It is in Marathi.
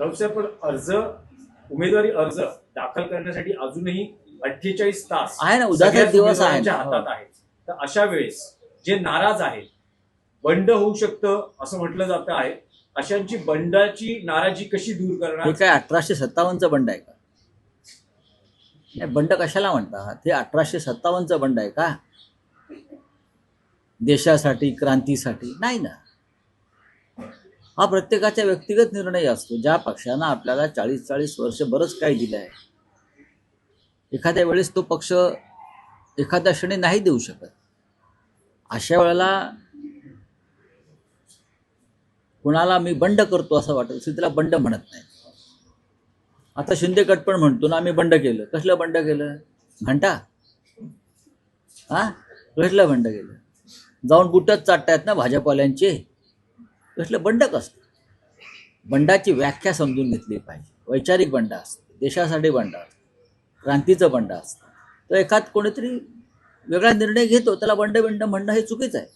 राऊतसाहेब पण अर्ज उमेदवारी अर्ज दाखल करण्यासाठी अजूनही अठ्ठेचाळीस तास आहे ना, उद्याचा सगळ्याच दिवस आहे उमेदवारांच्या. हातात आहेत. तर अशा वेळेस जे नाराज आहेत बंड होऊ शकतं असं म्हटलं जातं आहे. अशांची बंडाची नाराजी कशी दूर हे करणार काय अठराशे सत्तावन्नचं बंड आहे का? नाही बंड कशाला म्हणतात हे अठराशे सत्तावन्नचं बंड आहे का? देशासाठी क्रांतीसाठी नाही ना. हा प्रत्येकाचा व्यक्तिगत निर्णय असतो. ज्या पक्षानं आपल्याला चाळीस चाळीस वर्ष बरंच काही दिलं आहे एखाद्या वेळेस तो पक्ष एखाद्या क्षणी नाही देऊ शकत. अशा वेळेला कुणाला मी बंड करतो असं वाटत असेल त्याला बंड म्हणत नाही. आता शिंदे गट पण म्हणतो ना आम्ही बंड केलं. कसलं बंड केलं? घंटा? हा? कसलं बंड केलं? जाऊन बुटच चाटतायत ना भाजपवाल्यांचे? कसलं बंडक असतं. बंडाची व्याख्या समजून घेतली पाहिजे. वैचारिक बंड असते देशासाठी बंड असतं क्रांतीचं बंड असतं. तर एखाद कोणीतरी वेगळा निर्णय घेतो त्याला बंड बिंड म्हणणं हे चुकीचं आहे.